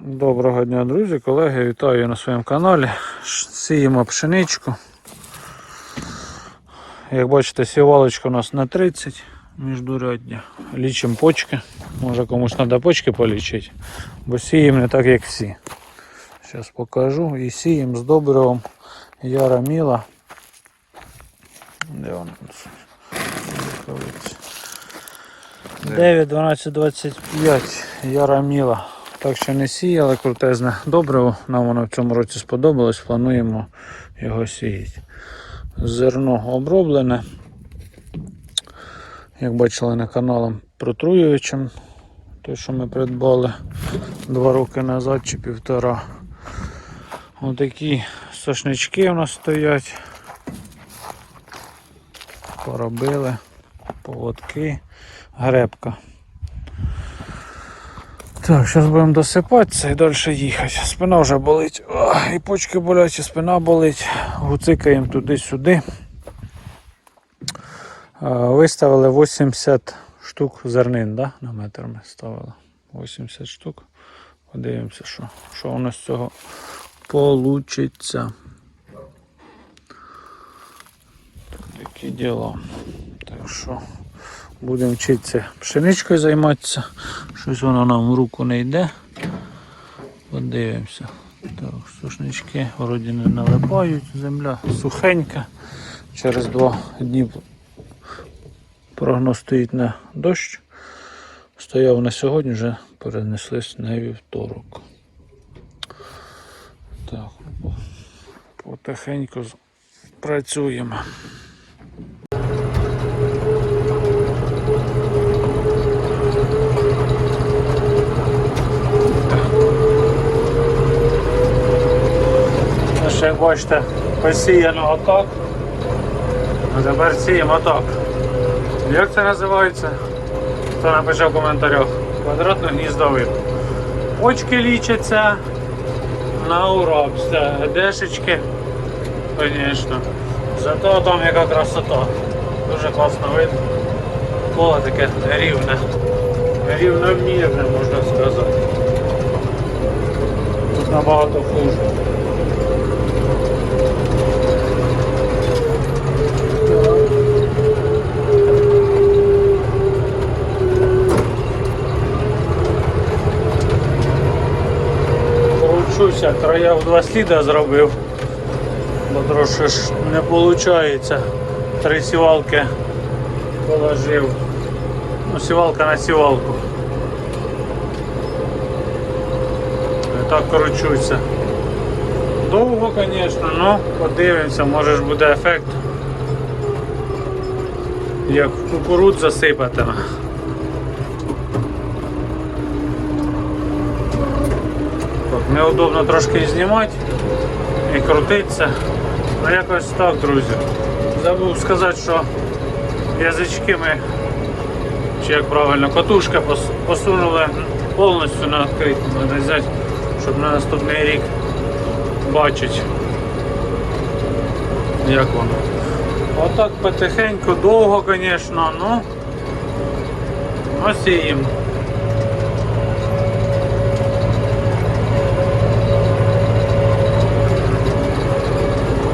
Доброго дня, друзі, колеги, вітаю на своєму каналі. Сіємо пшеничку. Як бачите, сівалочка у нас на 30 міждурядня. Лічимо почки. Може комусь треба почки полічити, бо сіємо не так, як всі. Зараз покажу. І сіємо з добривом Яра Міла. Де вона? Рукавиці. 9, 12, 25 Яра Міла. Так що не сіяли крутезне добриво. Нам воно в цьому році сподобалось. Плануємо його сіяти. Зерно оброблене. Як бачили на каналі протруюючим. Той, що ми придбали два роки назад чи півтора. Отакі сошнички у нас стоять. Поробили, поводки, гребка. Так, зараз будемо досипатися і далі їхати. Спина вже болить. Ох, і почки болять, і спина болить. Гуцикаємо туди-сюди. Виставили 80 штук зернин, да? на метр ми ставили. 80 штук. Подивимося, що, що у нас з цього получиться. Такі діла. Так що будемо вчитися пшеничкою займатися. Щось воно нам в руку не йде. Подивимося. Так, сушнички вроді не налипають, земля сухенька. Через два дні прогноз стоїть на дощ. Стояв на сьогодні, вже перенеслись на вівторок. Так, потихеньку працюємо. Як бачите, посіяно отак. А тепер сіємо отак. Як це називається? Хто напише в коментарях. Квадратно гніздовид. Почки лічаться на ура, дешечки, звісно. Зато там яка красота. Дуже класно видно. Поле таке рівне. Рівномірне, можна сказати. Тут набагато хуже. Поручуся, края в два сліда зробив, бо трошки ж не виходить. Три сівалки положив. Ну, сівалка на сівалку. І так кручуся. Довго, звісно, але подивимося, може ж буде ефект. Як кукурудза засипатиме. Неудобно трошки знімати і крутитися. Ну якось так, друзі. Забув сказати, що язички ми, чи як правильно, катушка посунули повністю на відкриту. Треба щоб на наступний рік бачити, як воно. Отак потихеньку, довго, звісно, ну, ну сіємо.